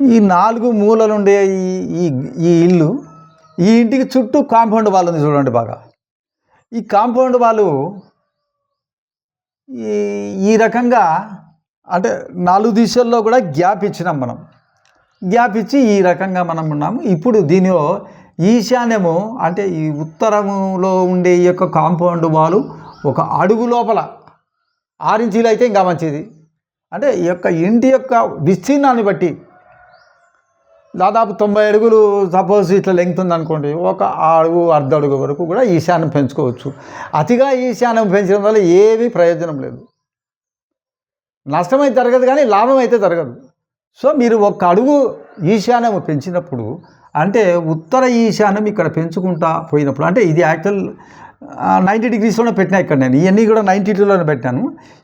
ఈ నాలుగు మూలలు ఉండే ఈ ఈ ఈ ఇల్లు ఈ ఇంటికి చుట్టూ కాంపౌండ్ వాల్ ఉంది చూడండి బాగా. ఈ కాంపౌండ్ వాళ్ళు ఈ ఈ రకంగా అంటే నాలుగు దిశల్లో కూడా గ్యాప్ ఇచ్చినాం మనం. గ్యాప్ ఇచ్చి ఈ రకంగా మనం ఉన్నాము. ఇప్పుడు దీనిలో ఈశాన్యము అంటే ఈ ఉత్తరములో ఉండే ఈ యొక్క కాంపౌండ్ వాలు ఒక అడుగు లోపల ఆరించీలు అయితే ఇంకా మంచిది. అంటే ఈ యొక్క ఇంటి యొక్క విస్తీర్ణాన్ని బట్టి దాదాపు తొంభై అడుగులు సపోజ్ ఇట్లా లెంగ్త్ ఉందనుకోండి ఒక అడుగు అర్ధ అడుగు వరకు కూడా ఈశాన్యం పెంచుకోవచ్చు. అతిగా ఈశాన్యం పెంచడం వల్ల ఏమీ ప్రయోజనం లేదు. నష్టమైతే జరగదు కానీ లాభం అయితే జరగదు. సో మీరు ఒక అడుగు ఈశాన్యం పెంచినప్పుడు అంటే ఉత్తర ఈశాన్యం ఇక్కడ పెంచుకుంటా పోయినప్పుడు అంటే ఇది యాక్చువల్ నైంటీ డిగ్రీస్లోనే పెట్టినా ఇక్కడ నేను ఇవన్నీ కూడా నైంటీ టూలోనే పెట్టాను.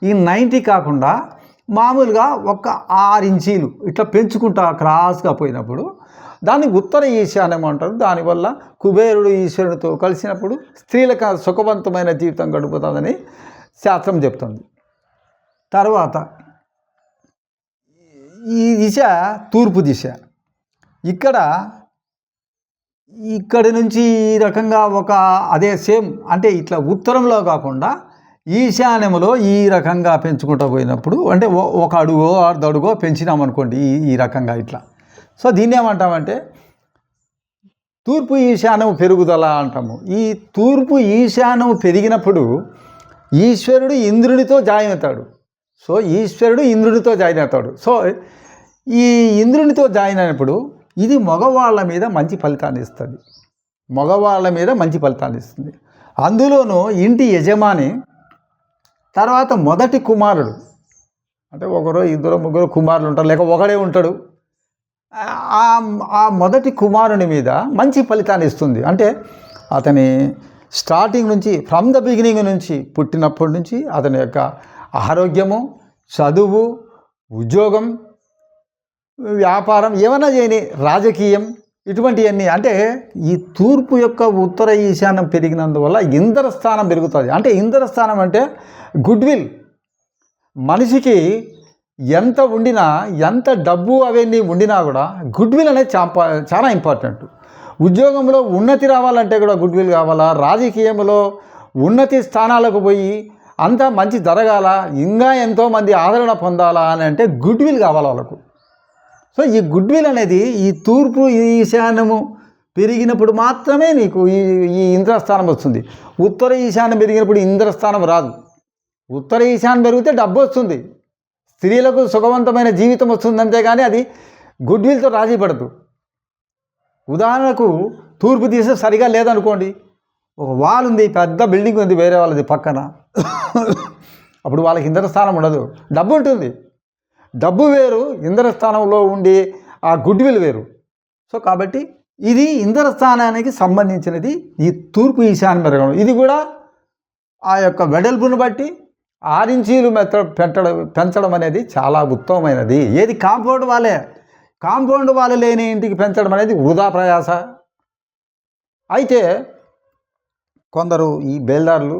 ఈ నైంటీ కాకుండా మామూలుగా ఒక ఆరు ఇంచీలు ఇట్లా పెంచుకుంటా క్రాస్గా పోయినప్పుడు దాన్ని ఉత్తర ఈశాన్యం అంటారు. దానివల్ల కుబేరుడు ఈశ్వరునితో కలిసినప్పుడు స్త్రీలకు సుఖవంతమైన జీవితం గడుపుతుందని శాస్త్రం చెప్తుంది. తర్వాత ఈ దిశ తూర్పు దిశ. ఇక్కడ ఇక్కడి నుంచి ఈ రకంగా ఒక అదే సేమ్ అంటే ఇట్లా ఉత్తరంలో కాకుండా ఈశాన్యములో ఈ రకంగా పెంచుకుంటూ పోయినప్పుడు అంటే ఒక అడుగో అర్ధడుగో పెంచినామనుకోండి ఈ ఈ రకంగా ఇట్లా. సో దీన్ని ఏమంటామంటే తూర్పు ఈశాన్యం పెరుగుదల అంటాము. ఈ తూర్పు ఈశాన్యం పెరిగినప్పుడు ఈశ్వరుడు ఇంద్రుడితో జాయిన్ అవుతాడు. సో ఈశ్వరుడు ఇంద్రుడితో జాయిన్ అవుతాడు. సో ఈ ఇంద్రునితో జాయిన్ అయినప్పుడు ఇది మగవాళ్ళ మీద మంచి ఫలితాన్ని ఇస్తుంది. మగవాళ్ళ మీద మంచి ఫలితాన్ని ఇస్తుంది. అందులోనూ ఇంటి యజమాని తర్వాత మొదటి కుమారుడు. అంటే ఒకరు ఇద్దరు ముగ్గురు కుమారులు ఉంటారు లేక ఒకడే ఉంటాడు. ఆ మొదటి కుమారుని మీద మంచి ఫలితాన్ని ఇస్తుంది. అంటే అతని స్టార్టింగ్ నుంచి ఫ్రమ్ ద బిగినింగ్ నుంచి పుట్టినప్పటి నుంచి అతని యొక్క ఆరోగ్యము చదువు ఉద్యోగం వ్యాపారం ఏమైనా చేయని రాజకీయం ఇటువంటివన్నీ అంటే ఈ తూర్పు యొక్క ఉత్తర ఈశాన్యం పెరిగినందువల్ల ఇంద్ర స్థానం పెరుగుతుంది. అంటే ఇంద్ర స్థానం అంటే గుడ్ విల్ మనిషికి ఎంత ఉండినా ఎంత డబ్బు అవన్నీ ఉండినా కూడా గుడ్ విల్ అనేది చాలా చాలా ఇంపార్టెంట్. ఉద్యోగంలో ఉన్నతి రావాలంటే కూడా గుడ్ విల్ కావాలా? రాజకీయంలో ఉన్నతి స్థానాలకు పోయి అంతా మంచి జరగాల? ఇంకా ఎంతోమంది ఆదరణ పొందాలా అని అంటే గుడ్ విల్ కావాలి వాళ్ళకు. సో ఈ గుడ్ విల్ అనేది ఈ తూర్పు ఈశాన్యము పెరిగినప్పుడు మాత్రమే నీకు ఈ ఈ ఇంద్రస్థానం వస్తుంది. ఉత్తర ఈశాన్యం పెరిగినప్పుడు ఇంద్రస్థానం రాదు. ఉత్తర ఈశాన్యం పెరిగితే డబ్బు వస్తుంది. స్త్రీలకు సుఖవంతమైన జీవితం వస్తుంది అంతేగాని అది గుడ్ విల్తో రాజీ పడదు. ఉదాహరణకు తూర్పు దిశ సరిగా లేదనుకోండి. ఒక వాల్ ఉంది పెద్ద బిల్డింగ్ ఉంది వేరే వాళ్ళది పక్కన. అప్పుడు వాళ్ళకి ఇంద్రస్థానం ఉండదు. డబ్బు ఉంటుంది. డబ్బు వేరు ఇంద్రస్థానంలో ఉండి ఆ గుడ్ విల్ వేరు. సో కాబట్టి ఇది ఇంద్రస్థానానికి సంబంధించినది ఈ తూర్పు ఈశాన్య మెరగడం ఇది కూడా ఆ యొక్క వెడల్పును బట్టి ఆరించీలు మెత్త పెట్టడం పెంచడం అనేది చాలా ఉత్తమమైనది. ఏది కాంపౌండ్ వాళ్ళే? కాంపౌండ్ వాళ్ళు లేని ఇంటికి పెంచడం అనేది వృధా ప్రయాస. అయితే కొందరు ఈ బేల్దారులు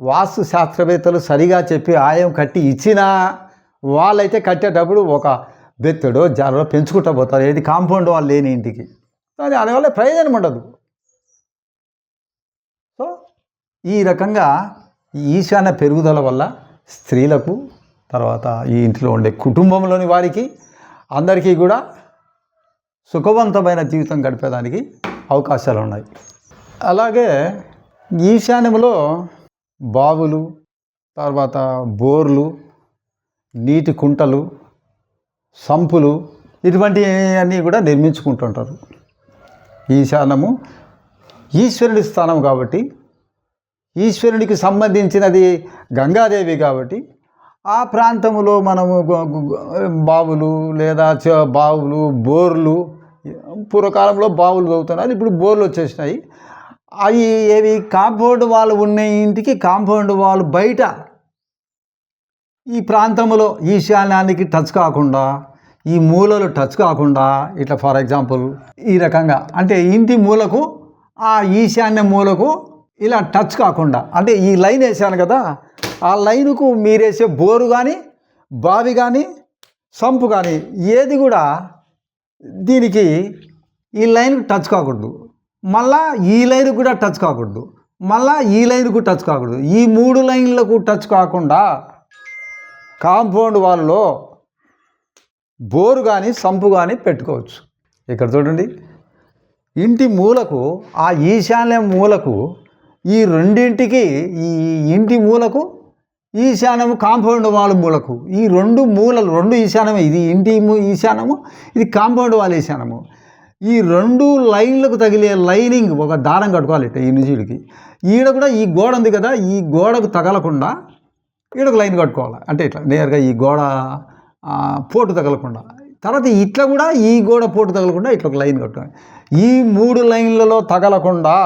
వాస్తు శాస్త్రవేత్తలు సరిగా చెప్పి ఆయం కట్టి ఇచ్చినా వాళ్ళైతే కట్టేటప్పుడు ఒక బెత్తడో జారో పెంచుకుంటూ పోతారు. ఏది కాంపౌండ్ వాళ్ళు లేని ఇంటికి. కానీ దానివల్ల ప్రయోజనం ఉండదు. సో ఈ రకంగా ఈశాన్య పెరుగుదల వల్ల స్త్రీలకు తర్వాత ఈ ఇంట్లో ఉండే కుటుంబంలోని వారికి అందరికీ కూడా సుఖవంతమైన జీవితం గడిపేదానికి అవకాశాలు ఉన్నాయి. అలాగే ఈశాన్యంలో బావులు తర్వాత బోర్లు నీటి కుంటలు సంపులు ఇటువంటివన్నీ కూడా నిర్మించుకుంటుంటారు. ఈశానము ఈశ్వరుడి స్థానం కాబట్టి ఈశ్వరునికి సంబంధించినది గంగాదేవి కాబట్టి ఆ ప్రాంతంలో మనము బావులు లేదా బావులు బోర్లు పూర్వకాలంలో బావులు తవ్వుతున్నారు ఇప్పుడు బోర్లు వచ్చేసినాయి. అవి ఏవి కాంపౌండ్ వాళ్ళు ఉన్న ఇంటికి కాంపౌండ్ వాళ్ళు బయట ఈ ప్రాంతంలో ఈశాన్యానికి టచ్ కాకుండా ఈ మూలలు టచ్ కాకుండా ఇట్లా ఫర్ ఎగ్జాంపుల్ ఈ రకంగా. అంటే ఇంటి మూలకు ఆ ఈశాన్య మూలకు ఇలా టచ్ కాకుండా. అంటే ఈ లైన్ వేసాను కదా ఆ లైన్కు మీరేసే బోరు కానీ బావి కానీ సంపు కానీ ఏది కూడా దీనికి ఈ లైన్ టచ్ కాకూడదు. మళ్ళా ఈ లైన్ కూడా టచ్ కాకూడదు. మళ్ళా ఈ లైన్కు టచ్ కాకూడదు. ఈ మూడు లైన్లకు టచ్ కాకుండా కాంపౌండ్ వాళ్ళలో బోరు కానీ సంపు కానీ పెట్టుకోవచ్చు. ఇక్కడ చూడండి. ఇంటి మూలకు ఆ ఈశాన్య మూలకు ఈ రెండింటికి ఈ ఇంటి మూలకు ఈశాన్యము కాంపౌండ్ వాళ్ళ మూలకు. ఈ రెండు మూలలు రెండు ఈశాన్యమే. ఇది ఇంటి ఈశాన్యము ఇది కాంపౌండ్ వాళ్ళ ఈశాన్యము. ఈ రెండు లైన్లకు తగిలే లైనింగ్ ఒక దారం కట్టుకోవాలి ఈ నిజుడికి ఈడ కూడా ఈ గోడ ఉంది కదా ఈ గోడకు తగలకుండా ఈడొక లైన్ కట్టుకోవాలి? అంటే ఇట్లా నేరుగా ఈ గోడ పోటు తగలకుండా. తర్వాత ఇట్లా కూడా ఈ గోడ పోటు తగలకుండా ఇట్లా ఒక లైన్ కట్టుకోవాలి. ఈ మూడు లైన్లలో తగలకుండా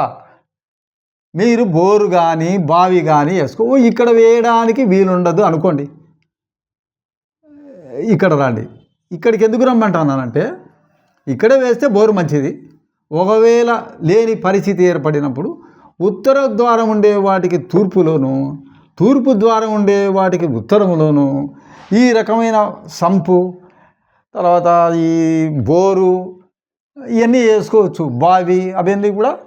మీరు బోరు కానీ బావి కానీ వేసుకో. ఇక్కడ వేయడానికి వీలుండదు అనుకోండి. ఇక్కడ రండి. ఇక్కడికి ఎందుకు రమ్మంటున్నానంటే ఇక్కడే వేస్తే బోరు మంచిది. ఒకవేళ లేని పరిస్థితి ఏర్పడినప్పుడు ఉత్తర ద్వారం ఉండే వాటికి తూర్పులోను తూర్పు ద్వారం ఉండే వాటికి ఉత్తరములోను ఈ రకమైన సంపు తర్వాత ఈ బోరు ఇవన్నీ వేసుకోవచ్చు. బావి అవన్నీ కూడా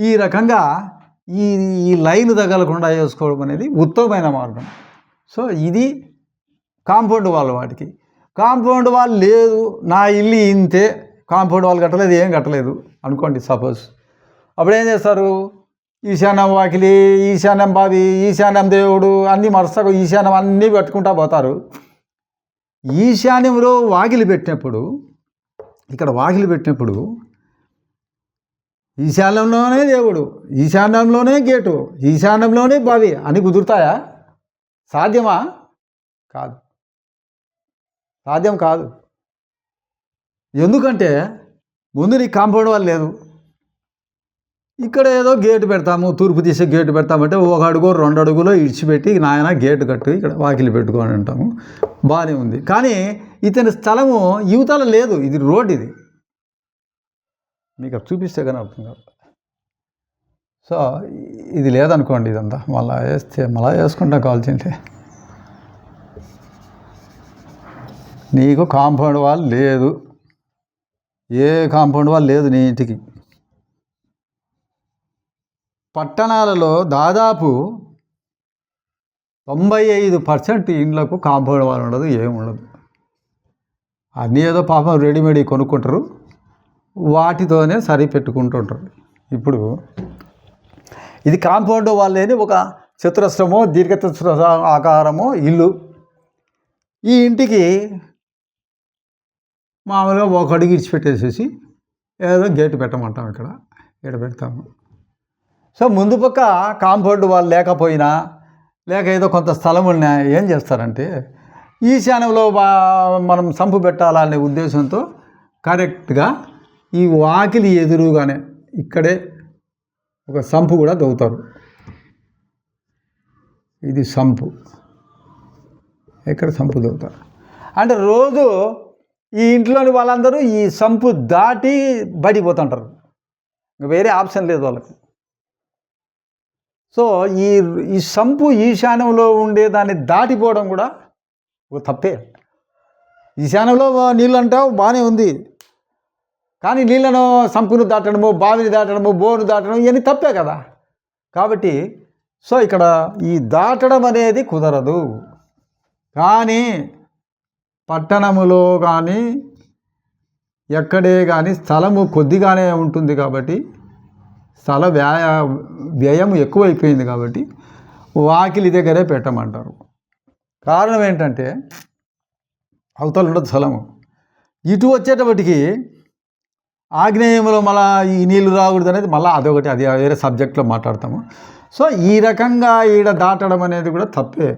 ఈ రకంగా ఈ ఈ లైన్ తగలకుండా వేసుకోవడం అనేది ఉత్తమమైన మార్గం. సో ఇది కాంపౌండ్ వాళ్ళ వాటికి. కాంపౌండ్ వాళ్ళు లేదు నా ఇల్లు ఇంతే కాంపౌండ్ వాళ్ళు కట్టలేదు ఏం కట్టలేదు అనుకోండి సపోజ్. అప్పుడు ఏం చేస్తారు? ఈశాన్యం వాకిలి ఈశాన్యం బావి ఈశాన్యం దేవుడు అన్నీ మరుసగా ఈశాన్యం అన్నీ పెట్టుకుంటా పోతారు. ఈశాన్యంలో వాకిలి పెట్టినప్పుడు ఇక్కడ వాకిలి పెట్టినప్పుడు ఈశాన్యంలోనే దేవుడు ఈశాన్యంలోనే గేటు ఈశాన్యంలోనే బావి అని కుదురుతాయా? సాధ్యమా? కాదు. సాధ్యం కాదు. ఎందుకంటే ముందు నీకు కాంపౌండ్ వాళ్ళు లేదు ఇక్కడ ఏదో గేటు పెడతాము తూర్పు దిశ గేటు పెడతామంటే ఒక అడుగు రెండు అడుగులో ఇడిచిపెట్టి నాయన గేటు కట్టు ఇక్కడ వాకిలి పెట్టుకొని అంటాము బాగానే ఉంది. కానీ ఇతని స్థలము యువతల లేదు. ఇది రోడ్ ఇది. మీకు చూపిస్తే కానీ అర్థం కాదు. సో ఇది లేదనుకోండి ఇదంతా. మళ్ళీ వేస్తే మళ్ళా వేసుకుంటా కావాల్సిందే నీకు కాంపౌండ్ వాల్ లేదు. ఏ కాంపౌండ్ వాల్ లేదు నీ ఇంటికి. పట్టణాలలో దాదాపు తొంభై ఐదు పర్సెంట్ ఇండ్లకు కాంపౌండ్ వాల్ ఉండదు ఏమి ఉండదు. అన్నీ ఏదో పాపం రెడీమేడ్ కొనుక్కుంటారు వాటితోనే సరి పెట్టుకుంటుంటారు ఇప్పుడు ఇది కాంపౌండ్ వాళ్ళని ఒక చతురస్రమో దీర్ఘచతుర ఆకారమో ఇల్లు. ఈ ఇంటికి మామూలుగా ఒక అడుగు ఇడిచిపెట్టేసేసి ఏదో గేటు పెట్టమంటాం ఇక్కడ ఇక్కడ పెడతాము. సో ముందు పక్క కాంపౌండ్ వాళ్ళు లేకపోయినా లేక ఏదో కొంత స్థలం ఉన్నా ఏం చేస్తారంటే ఈశాన్యంలో మనం సంపు పెట్టాలనే ఉద్దేశంతో కరెక్ట్గా ఈ వాకిలి ఎదురుగానే ఇక్కడే ఒక సంపు కూడా దవ్వుతారు ఇది సంపు. ఇక్కడ సంపు దవ్వుతారు అంటే రోజు ఈ ఇంట్లోని వాళ్ళందరూ ఈ సంపు దాటి బయటికి పోతుంటారు. ఇంకా వేరే ఆప్షన్ లేదు వాళ్ళకి. సో ఈ ఈ సంపు ఈశాన్యంలో ఉండే దాన్ని దాటిపోవడం కూడా ఒక తప్పే. ఈశాన్యంలో నీళ్ళు అంటావు బాగానే ఉంది. కానీ నీళ్ళను సంపును దాటడము బావిని దాటడము బోను దాటడం ఇవన్నీ తప్పే కదా. కాబట్టి సో ఇక్కడ ఈ దాటడం అనేది కుదరదు. కానీ పట్టణములో కానీ ఎక్కడే కానీ స్థలము కొద్దిగానే ఉంటుంది కాబట్టి స్థల వ్యాయ వ్యయం ఎక్కువైపోయింది కాబట్టి వాకిలి దగ్గరే పెట్టమంటారు. కారణం ఏంటంటే అవతల ఉండదు స్థలము. ఇటు వచ్చేటప్పటికి ఆగ్నేయంలో మళ్ళా ఈ నీళ్ళు రాకూడదు అనేది మళ్ళీ అదొకటి అది వేరే సబ్జెక్ట్లో మాట్లాడతాము. సో ఈ రకంగా ఈడ దాటడం అనేది కూడా తప్పే.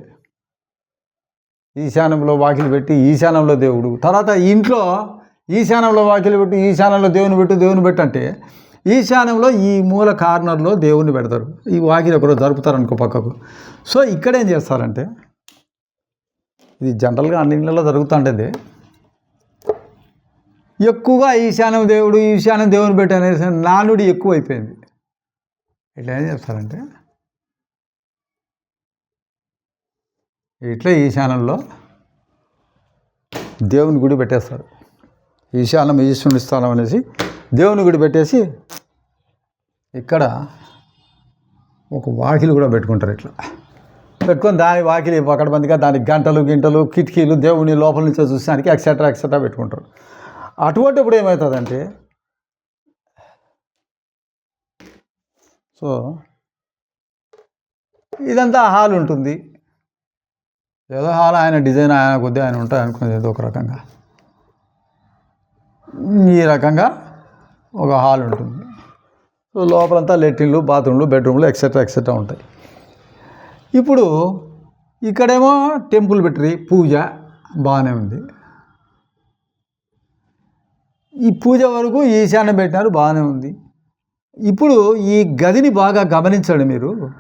ఈశాన్యంలో వాకిలి పెట్టి ఈశాన్యంలో దేవుడు. తర్వాత ఇంట్లో ఈశాన్యంలో వాకిలి పెట్టి ఈశాన్యంలో దేవుని పెట్టు దేవుని పెట్టు అంటే ఈశాన్యంలో ఈ మూల కార్నర్లో దేవుణ్ణి పెడతారు. ఈ వాకిలి ఒకరోజు జరుపుతారు అనుకో పక్కకు. సో ఇక్కడ ఏం చేస్తారంటే ఇది జనరల్గా అన్ని ఇళ్ళలో జరుగుతుంటుంది ఎక్కువగా ఈశాన్యం దేవుడు ఈశాన్యం దేవుని పెట్టి అనేసి నానుడి ఎక్కువ అయిపోయింది ఇట్లా ఏం చేస్తారంటే ఇట్లా ఈశాన్యంలో దేవుని గుడి పెట్టేస్తారు. ఈశాన్యం ఈశ్వరుని స్థానం అనేసి దేవుని గుడి పెట్టేసి ఇక్కడ ఒక వాకిలి కూడా పెట్టుకుంటారు ఇట్లా. పెట్టుకొని దాని వాకిలి పకడబందిగా దానికి గంటలు గింటలు కిటికీలు దేవుని లోపల నుంచి చూసానికి ఎక్సెట్రా ఎక్సెట్రా పెట్టుకుంటారు. అటువంటిప్పుడు ఏమవుతుందంటే సో ఇదంతా హాల్ ఉంటుంది. ఏదో హాల్ ఆయన డిజైన్ ఆయన కొద్దిగా ఆయన ఉంటాయి అనుకునేది ఏదో ఒక రకంగా. ఈ రకంగా ఒక హాల్ ఉంటుంది. సో లోపలంతా లెట్రిన్లు బాత్రూమ్లు బెడ్రూమ్లు ఎక్సెట్రా ఎక్సెట్రా ఉంటాయి. ఇప్పుడు ఇక్కడేమో టెంపుల్ పెట్టి పూజ బాగానే ఉంది. ఈ పూజ వరకు ఈశాన్యం పెట్టినారు బాగానే ఉంది. ఇప్పుడు ఈ గదిని బాగా గమనించండి మీరు.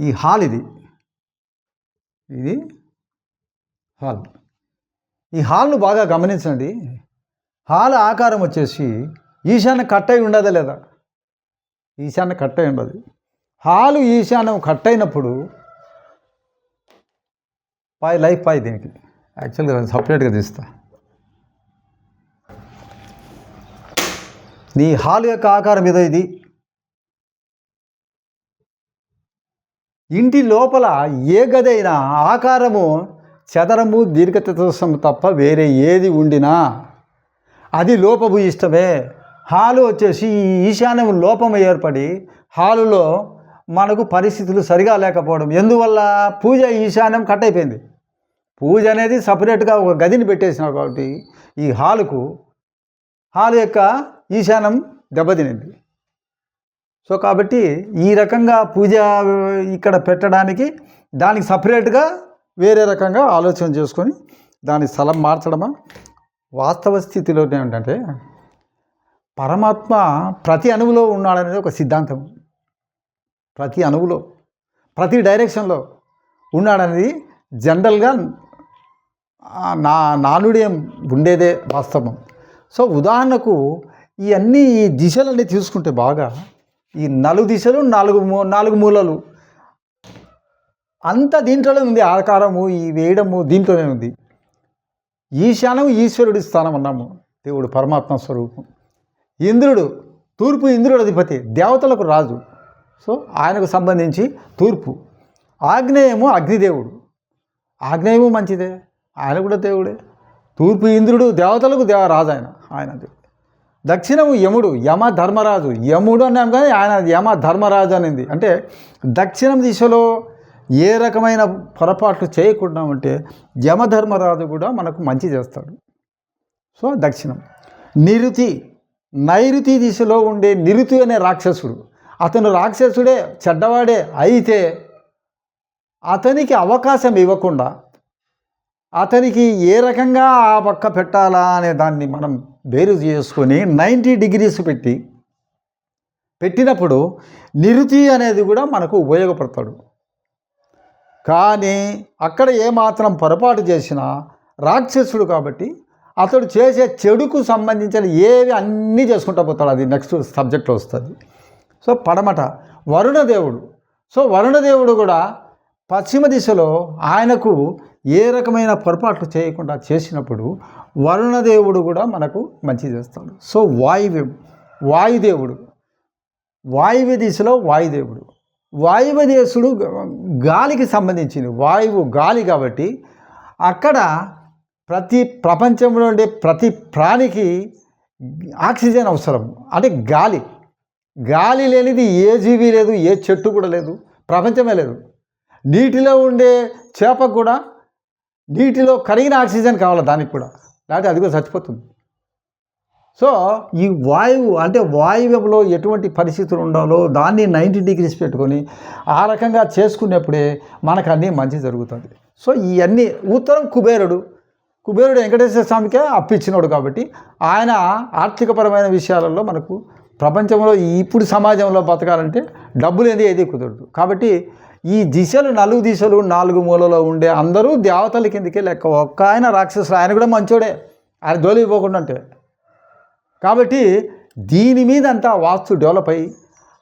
ఈ హాల్ ఇది. ఇది హాల్. ఈ హాల్ను బాగా గమనించండి. హాల్ ఆకారం వచ్చేసి ఈశాన్య కట్ అయి ఉండదా లేదా? ఈశాన్య కట్ అయి ఉండదు. హాలు ఈశాన్యం కట్ అయినప్పుడు పాయ్ లైఫ్ పాయ్ దీనికి. యాక్చువల్గా సపరేట్గా తీస్తా. నీ హాల్ యొక్క ఆకారం ఏదో ఇది. ఇంటి లోపల ఏ గది అయినా ఆకారము చదరము దీర్ఘచతురస్రము తప్ప వేరే ఏది ఉండినా అది లోపభూయిష్టమే. ఇష్టమే హాలు వచ్చేసి ఈ ఈశాన్యం లోపం ఏర్పడి హాలులో మనకు పరిస్థితులు సరిగా లేకపోవడం. ఎందువల్ల? పూజ ఈశాన్యం కట్ అయిపోయింది. పూజ అనేది సపరేట్గా ఒక గదిని పెట్టేసినావు కాబట్టి ఈ హాలుకు హాలు యొక్క ఈశాన్యం దెబ్బతినింది. సో కాబట్టి ఈ రకంగా పూజ ఇక్కడ పెట్టడానికి దానికి సపరేట్గా వేరే రకంగా ఆలోచన చేసుకొని దాని స్థలం మార్చడమా? వాస్తవ స్థితిలో ఏంటంటే పరమాత్మ ప్రతి అణువులో ఉన్నాడనేది ఒక సిద్ధాంతం. ప్రతి అణువులో ప్రతి డైరెక్షన్లో ఉన్నాడనేది జనరల్గా నా నానుడేం ఉండేదే వాస్తవం. సో ఉదాహరణకు ఈ అన్ని ఈ దిశలన్నీ తీసుకుంటే బాగా ఈ నలుగు దిశలు నాలుగు మూ నాలుగు మూలలు అంత దీంట్లోనే ఉంది. ఆకారము ఈ వేయడము దీంట్లోనే ఉంది. ఈశానం ఈశ్వరుడి స్థానం అన్నాము. దేవుడు పరమాత్మ స్వరూపం. ఇంద్రుడు తూర్పు ఇంద్రుడు అధిపతి దేవతలకు రాజు. సో ఆయనకు సంబంధించి తూర్పు. ఆగ్నేయము అగ్నిదేవుడు. ఆగ్నేయము మంచిదే. ఆయన కూడా దేవుడే. తూర్పు ఇంద్రుడు దేవతలకు దేవ రాజు ఆయన. ఆయన దేవుడు. దక్షిణము యముడు యమ ధర్మరాజు. యముడు అన్నాం కానీ ఆయన యమ ధర్మరాజు అనింది. అంటే దక్షిణం దిశలో ఏ రకమైన పొరపాట్లు చేయకుండా ఉంటే యమధర్మరాజు కూడా మనకు మంచి చేస్తాడు. సో దక్షిణం. నిరుతి. నైరుతి దిశలో ఉండే నిరుతి అనే రాక్షసుడు. అతను రాక్షసుడే చెడ్డవాడే అయితే అతనికి అవకాశం ఇవ్వకుండా అతనికి ఏ రకంగా ఆ పక్క పెట్టాలా అనే దాన్ని మనం బేరు చేసుకొని నైంటీ డిగ్రీస్ పెట్టి పెట్టినప్పుడు నిరుతి అనేది కూడా మనకు ఉపయోగపడతాడు. కానీ అక్కడ ఏమాత్రం పొరపాటు చేసినా రాక్షసుడు కాబట్టి అతడు చేసే చెడుకు సంబంధించిన ఏవి అన్నీ చేసుకుంటా పోతాడు. అది నెక్స్ట్ సబ్జెక్ట్లో వస్తుంది. సో పడమట. వరుణదేవుడు సో వరుణదేవుడు కూడా పశ్చిమ దిశలో ఆయనకు ఏ రకమైన పొరపాట్లు చేయకుండా చేసినప్పుడు వరుణదేవుడు కూడా మనకు మంచి చేస్తాడు. సో వాయువ్యం వాయుదేవుడు. వాయువ్య దిశలో వాయుదేవుడు. వాయువ్య దేశుడు గాలికి సంబంధించింది. వాయువు గాలి కాబట్టి అక్కడ ప్రతి ప్రపంచంలో ఉండే ప్రతి ప్రాణికి ఆక్సిజన్ అవసరం. అంటే గాలి. గాలి లేనిది ఏ జీవి లేదు ఏ చెట్టు కూడా లేదు ప్రపంచమే లేదు. నీటిలో ఉండే చేపకు కూడా నీటిలో కరిగిన ఆక్సిజన్ కావాలి దానికి కూడా. లేకపోతే అది కూడా చచ్చిపోతుంది. సో ఈ వాయువు అంటే వాయువ్యంలో ఎటువంటి పరిస్థితులు ఉండాలో దాన్ని నైంటీ డిగ్రీస్ పెట్టుకొని ఆ రకంగా చేసుకునేప్పుడే మనకు అన్నీ మంచి జరుగుతుంది సో ఇవన్నీ ఉత్తరం కుబేరుడు కుబేరుడు వెంకటేశ్వర స్వామికే అప్పిచ్చినోడు కాబట్టి ఆయన ఆర్థికపరమైన విషయాలలో మనకు ప్రపంచంలో ఇప్పుడు సమాజంలో బతకాలంటే డబ్బులు ఏంది ఏది కుదరదు. కాబట్టి ఈ దిశలు నలుగు దిశలు నాలుగు మూలలో ఉండే అందరూ దేవతల కిందకే లెక్క ఒక్క ఆయన రాక్షసుడు ఆయన కూడా మంచోడే. ఆయన దోలిపోకుండా అంటే కాబట్టి దీని మీద అంతా వాస్తు డెవలప్ అయ్యి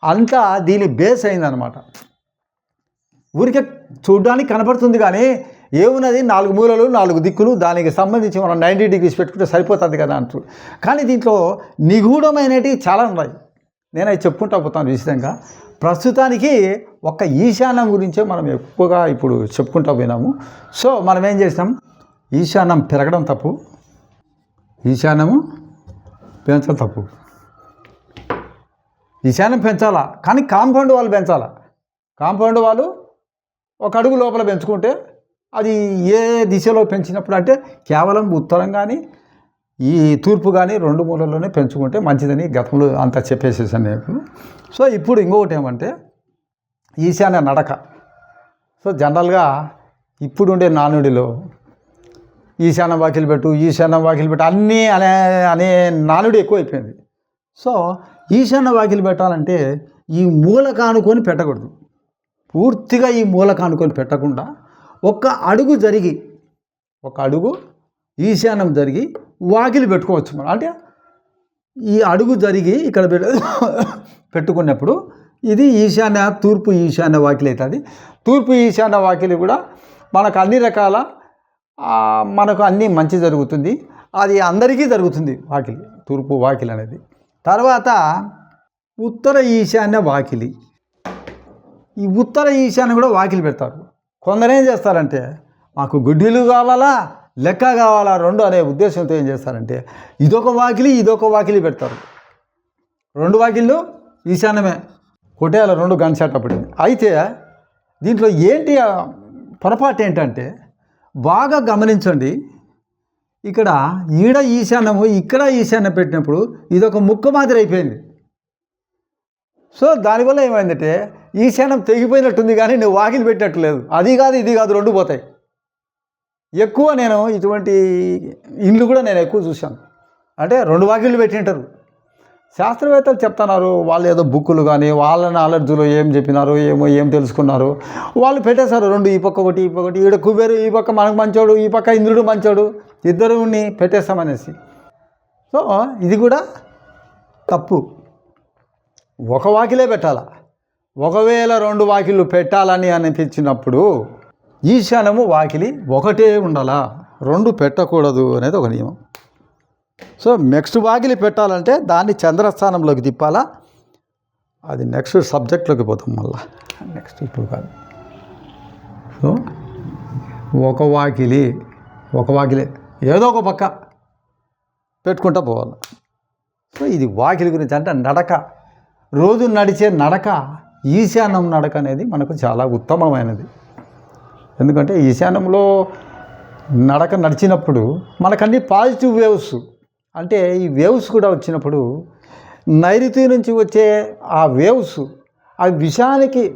అంతా దీని బేస్ అయిందనమాట. ఊరికే చూడడానికి కనపడుతుంది కానీ ఏమున్నది? నాలుగు మూలలు నాలుగు దిక్కులు దానికి సంబంధించి మనం నైంటీ డిగ్రీస్ పెట్టుకుంటే సరిపోతుంది కదా అంటారు కానీ దీంట్లో నిగూఢమైనవి చాలా ఉన్నాయి. నేను అవి చెప్పుకుంటా పోతాను విశదంగా ప్రస్తుతానికి ఒక్క ఈశాన్యం గురించే మనం ఎక్కువగా ఇప్పుడు చెప్పుకుంటా పోయినాము. సో మనం ఏం చేసినాం? ఈశాన్యం పెరగడం తప్పు. ఈశాన్యము పెంచడం తప్పు. ఈశాన్యం పెంచాలా? కానీ కాంపౌండ్ వాళ్ళు పెంచాలా? కాంపౌండ్ వాళ్ళు ఒక అడుగు లోపల పెంచుకుంటే అది ఏ దిశలో పెంచినప్పుడు అంటే కేవలం ఉత్తరం కానీ ఈ తూర్పు కానీ రెండు మూలల్లోనే పెంచుకుంటే మంచిదని గతంలో అంతా చెప్పేసేసాను నేను. సో ఇప్పుడు ఇంకొకటి ఏమంటే ఈశాన్య నడక. సో జనరల్గా ఇప్పుడుండే నానుడిలో ఈశాన్య వాకిలు పెట్టు ఈశాన్య వాకిలు పెట్టు అన్నీ అనే అనే నానుడి ఎక్కువైపోయింది. సో ఈశాన్య వాకిలు పెట్టాలంటే ఈ మూల కానుకొని పెట్టకూడదు. పూర్తిగా ఈ మూల కానుకొని పెట్టకుండా ఒక్క అడుగు జరిగి ఒక అడుగు ఈశాన్యం జరిగి వాకిలి పెట్టుకోవచ్చు మనం. అంటే ఈ అడుగు జరిగి ఇక్కడ పెట్టుకున్నప్పుడు ఇది ఈశాన్య తూర్పు ఈశాన్య వాకిలి అవుతుంది. తూర్పు ఈశాన్య వాకిలి కూడా మనకు అన్ని రకాల మనకు అన్నీ మంచి జరుగుతుంది. అది అందరికీ జరుగుతుంది వాకిలి తూర్పు వాకిలి అనేది. తర్వాత ఉత్తర ఈశాన్య వాకిలి. ఈ ఉత్తర ఈశాన్య కూడా వాకిలి పెడతారు. కొందరు ఏం చేస్తారంటే మాకు గుడ్డీలు కావాలా లెక్క కావాలా రెండు అనే ఉద్దేశంతో ఏం చేస్తారంటే ఇదొక వాకిలి ఇదొక వాకిలి పెడతారు. రెండు వాకిళ్ళు ఈశాన్యమే. కొట్టేయాలి రెండు గన్సేటప్పుడు అయితే దీంట్లో ఏంటి పొరపాటు ఏంటంటే బాగా గమనించండి. ఇక్కడ ఈడ ఈశాన్యము ఇక్కడ ఈశాన్యం పెట్టినప్పుడు ఇదొక ముక్క మాదిరి అయిపోయింది. సో దానివల్ల ఏమైందంటే ఈ క్షణం తెగిపోయినట్టుంది కానీ నువ్వు వాకిలు పెట్టినట్టు లేదు అది కాదు ఇది కాదు రెండు పోతాయి. ఎక్కువ నేను ఇటువంటి ఇండ్లు కూడా నేను ఎక్కువ చూశాను. అంటే రెండు వాకిళ్ళు పెట్టింటారు. శాస్త్రవేత్తలు చెప్తున్నారు వాళ్ళు ఏదో బుక్కులు కానీ వాళ్ళ నాలెడ్జ్లో ఏం చెప్పినారు ఏమో ఏం తెలుసుకున్నారు. వాళ్ళు పెట్టేశారు రెండు ఈ పక్క ఒకటి ఈ పక్క ఒకటి. ఈడ కుబేరు ఈ పక్క మనకు మంచోడు ఈ పక్క ఇంద్రుడు మంచోడు. ఇద్దరుని పెట్టేస్తామనేసి సో ఇది కూడా తప్పు. ఒక వాకిలే పెట్టాలా? ఒకవేళ రెండు వాకిళ్ళు పెట్టాలని అనిపించినప్పుడు ఈశాన్యము వాకిలి ఒకటే ఉండాలా? రెండు పెట్టకూడదు అనేది ఒక నియమం. సో నెక్స్ట్ వాకిలి పెట్టాలంటే దాన్ని చంద్రస్థానంలోకి తిప్పాలా? అది నెక్స్ట్ సబ్జెక్ట్లోకి పోతాం మళ్ళా. నెక్స్ట్ ఇప్పుడు కాదు. సో ఒక వాకిలి ఒక వాకిలి ఏదో ఒక పక్క పెట్టుకుంటా పోవాలి. సో ఇది వాకిలి గురించి అంటే నడక. రోజు నడిచే నడక ఈశాన్యం నడక అనేది మనకు చాలా ఉత్తమమైనది. ఎందుకంటే ఈశాన్యంలో నడక నడిచినప్పుడు మనకన్నీ పాజిటివ్ వేవ్స్ అంటే ఈ వేవ్స్ కూడా వచ్చినప్పుడు నైరుతి నుంచి వచ్చే ఆ వేవ్స్ ఆ విషానికి